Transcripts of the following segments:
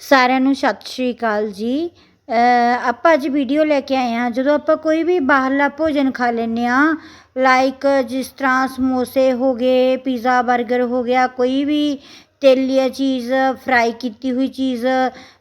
ਸਾਰਿਆਂ ਨੂੰ ਸਤਿ ਸ਼੍ਰੀ ਅਕਾਲ ਜੀ। ਆਪਾਂ ਅੱਜ ਵੀਡੀਓ ਲੈ ਕੇ ਆਏ ਹਾਂ। ਜਦੋਂ ਆਪਾਂ ਕੋਈ ਵੀ ਬਾਹਰਲਾ ਭੋਜਨ ਖਾ ਲੈਂਦੇ ਹਾਂ ਲਾਈਕ ਜਿਸ ਤਰ੍ਹਾਂ ਸਮੋਸੇ ਹੋ ਗਏ ਪੀਜ਼ਾ 버ਗਰ ਹੋ ਗਿਆ, ਕੋਈ ਵੀ ਤੇਲੀਆ ਚੀਜ਼ ਫਰਾਈ ਕੀਤੀ ਹੋਈ ਚੀਜ਼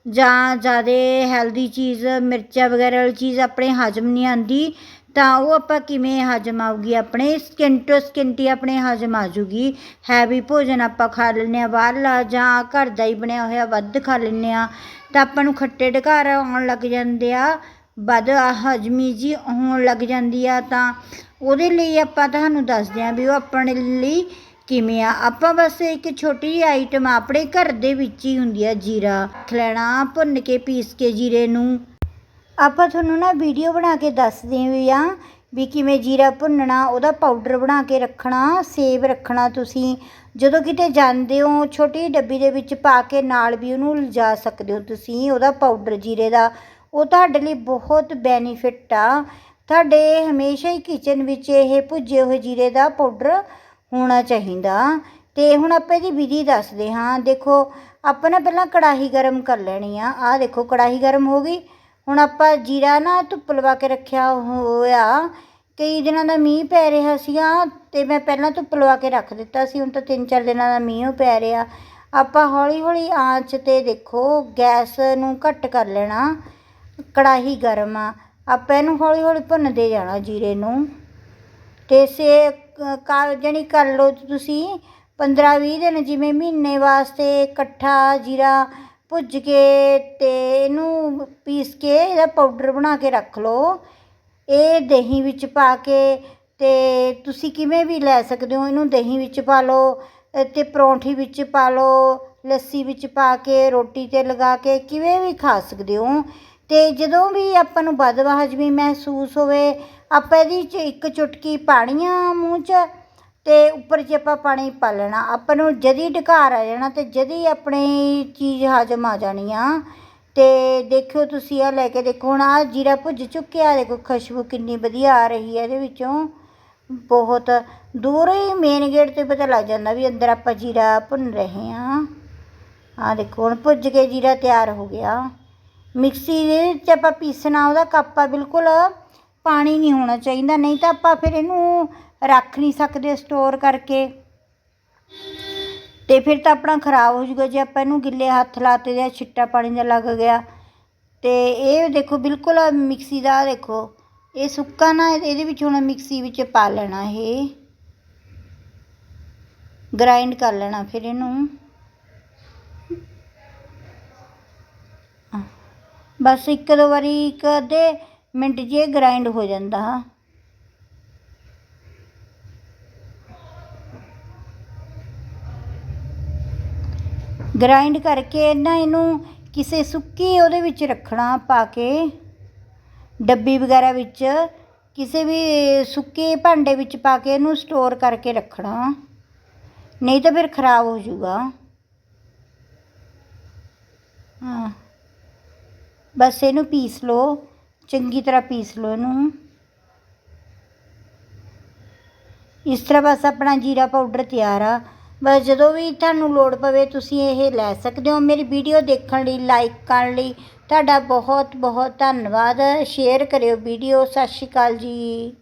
ਜਾਂ ਜ਼ਿਆਦਾ ਹੈਲਦੀ ਚੀਜ਼, ਮਿਰਚਾਂ ਵਗੈਰਾ ਵਾਲੀ ਚੀਜ਼ ਆਪਣੇ ਹਜਮ ਨਹੀਂ ਆਉਂਦੀ ਤਾਂ ਉਹ ਆਪਾਂ ਕਿਵੇਂ ਹਜਮ ਆਊਗੀ? ਆਪਣੇ ਸਕਿੰਟੋ ਸਕਿੰਟੀ ਆਪਣੇ ਹਜਮ ਆ ਜੂਗੀ ਹੈਵੀ ਭੋਜਨ ਆਪਾਂ ਖਾ ਲੈਂਦੇ ਹਾਂ, ਬਾਹਰਲਾ ਜਾਂ ਘਰ ਦਾ ਹੀ ਬਣਿਆ ਹੋਇਆ ਵੱਧ ਖਾ ਲੈਂਦੇ ਹਾਂ। ਤਾਂ ਆਪਾਂ ਨੂੰ ਖੱਟੇ ਢਕਾਰ ਆਉਣ ਲੱਗ ਜਾਂਦੇ ਆ, ਵੱਧ ਹਜਮੀ ਜੀ ਹੋਣ ਲੱਗ ਜਾਂਦੀ ਆ। ਤਾਂ ਉਹਦੇ ਲਈ ਆਪਾਂ ਤੁਹਾਨੂੰ ਦੱਸਦੇ ਹਾਂ ਵੀ ਉਹ ਆਪਣੇ ਲਈ ਕਿਵੇਂ ਆ। ਆਪਾਂ ਬਸ ਇੱਕ ਛੋਟੀ ਜਿਹੀ ਆਈਟਮ ਆਪਣੇ ਘਰ ਦੇ ਵਿੱਚ ਹੀ ਹੁੰਦੀ ਆ, ਜੀਰਾ। ਰੱਖ ਲੈਣਾ ਭੁੰਨ ਕੇ, ਪੀਸ ਕੇ ਜੀਰੇ ਨੂੰ। ਆਪਾਂ ਤੁਹਾਨੂੰ ਨਾ ਵੀਡੀਓ ਬਣਾ ਕੇ ਦੱਸਦੇ ਵੀ ਆ ਵੀ ਕਿਵੇਂ ਜੀਰਾ ਭੁੰਨਣਾ, ਉਹਦਾ ਪਾਊਡਰ ਬਣਾ ਕੇ ਰੱਖਣਾ ਸੇਵ ਰੱਖਣਾ ਤੁਸੀਂ। ਜਦੋਂ ਕਿਤੇ ਜਾਂਦੇ ਹੋ, ਛੋਟੀ ਡੱਬੀ ਦੇ ਵਿੱਚ ਪਾ ਕੇ ਨਾਲ ਵੀ ਉਹਨੂੰ ਲਿਜਾ ਸਕਦੇ ਹੋ ਤੁਸੀਂ, ਉਹਦਾ ਪਾਊਡਰ ਜੀਰੇ ਦਾ। ਉਹ ਤੁਹਾਡੇ ਲਈ ਬਹੁਤ ਬੈਨੀਫਿਟ ਆ। ਤੁਹਾਡੇ ਹਮੇਸ਼ਾ ਹੀ ਕਿਚਨ ਵਿੱਚ ਇਹ ਭੁੱਜੇ ਹੋਏ ਜੀਰੇ ਦਾ ਪਾਊਡਰ ਹੋਣਾ ਚਾਹੀਦਾ। ਤੇ ਹੁਣ ਆਪਾਂ ਇਹਦੀ ਵਿਧੀ ਦੱਸਦੇ ਹਾਂ। ਦੇਖੋ, ਆਪਾਂ ਨਾ ਪਹਿਲਾਂ ਕੜਾਹੀ ਗਰਮ ਕਰ ਲੈਣੀ ਆ। ਆਹ ਦੇਖੋ, ਕੜਾਹੀ ਗਰਮ ਹੋ ਗਈ। ਹੁਣ ਆਪਾਂ ਜੀਰਾ ਨਾ ਧੁੱਪ ਲਵਾ ਕੇ ਰੱਖਿਆ ਹੋਇਆ। ਕਈ ਦਿਨਾਂ ਦਾ ਮੀਂਹ ਪੈ ਰਿਹਾ ਸੀਗਾ ਅਤੇ ਮੈਂ ਪਹਿਲਾਂ ਧੁੱਪ ਲਵਾ ਕੇ ਰੱਖ ਦਿੱਤਾ ਸੀ, ਹੁਣ ਤਾਂ ਤਿੰਨ ਚਾਰ ਦਿਨਾਂ ਦਾ ਮੀਂਹ ਪੈ ਰਿਹਾ। ਆਪਾਂ ਹੌਲੀ ਹੌਲੀ ਆਂਚ ਤੇ ਦੇਖੋ, ਗੈਸ ਨੂੰ ਘੱਟ ਕਰ ਲੈਣਾ, ਕੜਾਹੀ ਗਰਮ ਆ। ਆਪਾਂ ਇਹਨੂੰ ਹੌਲੀ ਹੌਲੀ ਭੁੰਨਦੇ ਜਾਣਾ ਜੀਰੇ ਨੂੰ। ਅਤੇ ਸੇ ਕਰ ਜਣੀ ਕਰ ਲਓ ਤੁਸੀਂ 15 20 ਦਿਨ ਜਿਵੇਂ ਮਹੀਨੇ ਵਾਸਤੇ ਇਕੱਠਾ ਜੀਰਾ ਭੁੱਜ ਕੇ ਅਤੇ ਇਹਨੂੰ ਪੀਸ ਕੇ ਇਹਦਾ ਪਾਊਡਰ ਬਣਾ ਕੇ ਰੱਖ ਲਓ। ਇਹ ਦਹੀਂ ਵਿੱਚ ਪਾ ਕੇ ਅਤੇ ਤੁਸੀਂ ਕਿਵੇਂ ਵੀ ਲੈ ਸਕਦੇ ਹੋ, ਇਹਨੂੰ ਦਹੀਂ ਵਿੱਚ ਪਾ ਲਓ ਅਤੇ ਪਰੌਂਠੀ ਵਿੱਚ ਪਾ ਲਓ, ਲੱਸੀ ਵਿੱਚ ਪਾ ਕੇ, ਰੋਟੀ ਤੇ ਲਗਾ ਕੇ ਕਿਵੇਂ ਵੀ ਖਾ ਸਕਦੇ ਹੋ। ਅਤੇ ਜਦੋਂ ਵੀ ਆਪਾਂ ਨੂੰ ਬਦਵਾ ਹਜਮੀ ਮਹਿਸੂਸ ਹੋਵੇ, ਆਪਾਂ ਇਹਦੇ 'ਚ ਇੱਕ ਚੁਟਕੀ ਪਾਣੀ ਆ ਮੂੰਹ 'ਚ ਅਤੇ ਉੱਪਰ 'ਚ ਆਪਾਂ ਪਾਣੀ ਪਾ ਲੈਣਾ। ਆਪਾਂ ਨੂੰ ਜਦੀ ਢਕਾਰ ਆ ਜਾਣਾ ਤੇ ਜਦੀ ਆਪਣੀ ਚੀਜ਼ ਹਜਮ ਆ ਜਾਣੀ ਆ। ਅਤੇ ਦੇਖਿਓ ਤੁਸੀਂ ਆ ਲੈ ਕੇ ਦੇਖੋ, ਹੁਣ ਆਹ ਜੀਰਾ ਭੁੱਜ ਚੁੱਕਿਆ ਦੇਖੋ ਖੁਸ਼ਬੂ ਕਿੰਨੀ ਵਧੀਆ ਆ ਰਹੀ ਹੈ ਇਹਦੇ ਵਿੱਚੋਂ। ਬਹੁਤ ਦੂਰੋਂ ਹੀ ਮੇਨ ਗੇਟ ਤੇ ਪਤਾ ਲੱਗ ਜਾਂਦਾ ਵੀ ਅੰਦਰ ਆਪਾਂ ਜੀਰਾ ਭੁੰਨ ਰਹੇ ਹਾਂ। ਆਹ ਦੇਖੋ, ਹੁਣ ਭੁੱਜ ਕੇ ਜੀਰਾ ਤਿਆਰ ਹੋ ਗਿਆ। ਮਿਕਸੀ ਦੇ ਵਿੱਚ ਆਪਾਂ ਪੀਸਣਾ, ਉਹਦਾ ਕੱਪਾ ਬਿਲਕੁਲ ਪਾਣੀ ਨਹੀਂ ਹੋਣਾ ਚਾਹੀਦਾ, ਨਹੀਂ ਤਾਂ ਆਪਾਂ ਫਿਰ ਇਹਨੂੰ ਰੱਖ ਨਹੀਂ ਸਕਦੇ ਸਟੋਰ ਕਰਕੇ। ਤੇ ਫਿਰ ਤਾਂ ਆਪਣਾ ਖਰਾਬ ਹੋ ਜਾਊਗਾ ਜੇ ਆਪਾਂ ਇਹਨੂੰ ਗਿੱਲੇ ਹੱਥ ਲਾਤੇ ਜਾਂ ਛਿੱਟਾ ਪਾਣੀ ਦਾ ਲੱਗ ਗਿਆ। ਤੇ ਇਹ ਦੇਖੋ ਬਿਲਕੁਲ ਮਿਕਸੀ ਦਾ ਦੇਖੋ, ਇਹ ਸੁੱਕਾ ਨਾ, ਇਹਦੇ ਵਿੱਚ ਹੁਣ ਮਿਕਸੀ ਵਿੱਚ ਪਾ ਲੈਣਾ ਇਹ। ਗ੍ਰਾਈਂਡ ਕਰ ਲੈਣਾ ਫਿਰ ਇਹਨੂੰ। ਬਸ ਇੱਕ ਦੋ ਵਾਰੀ ਇੱਕ ਅੱਧੇ ਮਿੰਟ 'ਚ ਇਹ ਗ੍ਰਾਈਂਡ ਹੋ ਜਾਂਦਾ। ਗ੍ਰਾਈਂਡ ਕਰਕੇ ਨਾ ਇਹਨੂੰ ਕਿਸੇ ਸੁੱਕੀ ਉਹਦੇ ਵਿੱਚ ਰੱਖਣਾ, ਪਾ ਕੇ ਡੱਬੀ ਵਗੈਰਾ ਵਿੱਚ, ਕਿਸੇ ਵੀ ਸੁੱਕੇ ਭਾਂਡੇ ਵਿੱਚ ਪਾ ਕੇ ਇਹਨੂੰ ਸਟੋਰ ਕਰਕੇ ਰੱਖਣਾ। ਨਹੀਂ ਤਾਂ ਫਿਰ ਖਰਾਬ ਹੋ ਜਾਊਗਾ। ਹਾਂ। ਬਸ ਇਹਨੂੰ ਪੀਸ ਲਓ, ਚੰਗੀ ਤਰ੍ਹਾਂ ਪੀਸ ਲਓ ਇਹਨੂੰ। ਇਸ ਤਰ੍ਹਾਂ ਬਸ ਆਪਣਾ ਜੀਰਾ ਪਾਊਡਰ ਤਿਆਰ ਆ। ਬਸ ਜਦੋਂ ਵੀ ਤੁਹਾਨੂੰ ਲੋੜ ਪਵੇ ਤੁਸੀਂ ਇਹ ਲੈ ਸਕਦੇ ਹੋ। ਮੇਰੀ ਵੀਡੀਓ ਦੇਖਣ ਲਈ ਲਾਈਕ ਕਰਨ ਲਈ ਤੁਹਾਡਾ ਬਹੁਤ ਬਹੁਤ ਧੰਨਵਾਦ। ਸ਼ੇਅਰ ਕਰਿਓ ਵੀਡੀਓ। ਸਤਿ ਸ਼੍ਰੀ ਅਕਾਲ ਜੀ।